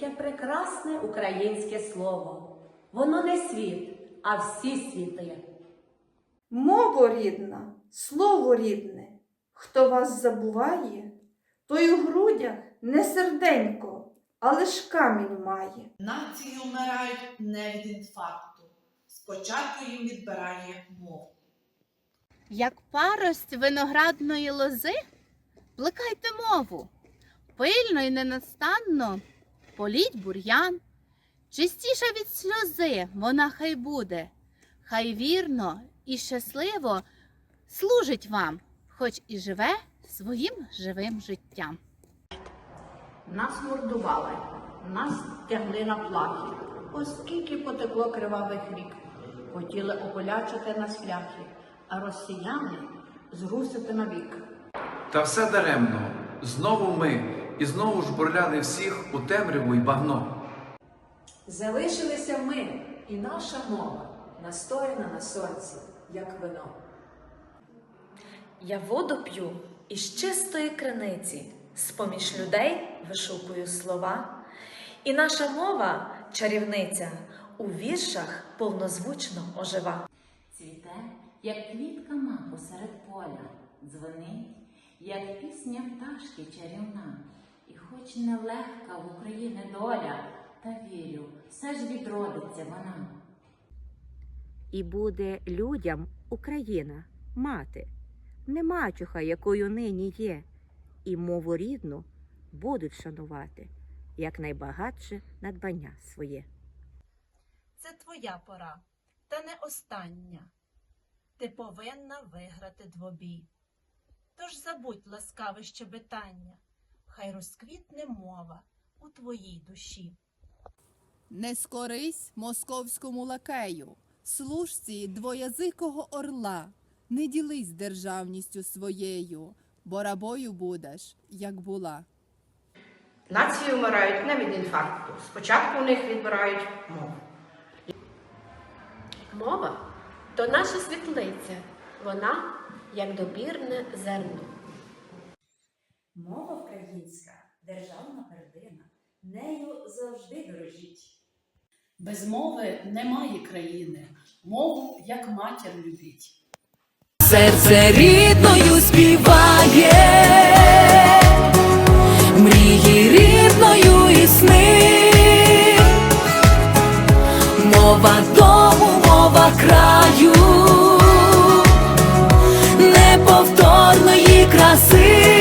яке прекрасне українське слово. Воно не світ, а всі світи. Мова рідна, слово рідне. Хто вас забуває, той у грудях не серденько, а лиш камінь має. Нації вмирають не від інфаркту. Спочатку їм відбирає мову. Як парость виноградної лози, плекайте мову, пильно й ненастанно політь бур'ян. Чистіша від сльози вона хай буде, хай вірно і щасливо служить вам, хоч і живе своїм живим життям. Нас мордували, нас тягли на плахи, оскільки потекло кривавих рік. Хотіли ополячити нас шляхи, а росіяни зрусити навік. Та все даремно, знову ми, і знову ж бурляли всіх у темряву й багно. Залишилися ми і наша мова, настояна на сонці, як вино. Я воду п'ю із чистої криниці, з-поміж людей вишукую слова. І наша мова, чарівниця, у віршах повнозвучно ожива. Цвіте, як квітка ма посеред поля, дзвонить, як пісня пташки чарівна. Хоч нелегка в Україні доля, та вірю, все ж відродиться вона. І буде людям Україна мати, не мачуха, якою нині є, і мову рідну будуть шанувати, як найбагатше надбання своє. Це твоя пора, та не остання. Ти повинна виграти двобій. Тож забудь ласкаве щебетання, хай розквітне мова у твоїй душі. Не скорись московському лакею, служці двоязикого орла, не ділись державністю своєю, бо рабою будеш, як була. Нації вмирають не від інфаркту. Спочатку у них відбирають мову. Мова то наша світлиця, вона як добірне зерно. Мова українська державна пердина, нею завжди дорожіть. Без мови немає країни, мову як матір любить. Серце рідною співає, мрії рідною і сни, мова дому, мова краю, неповторної краси.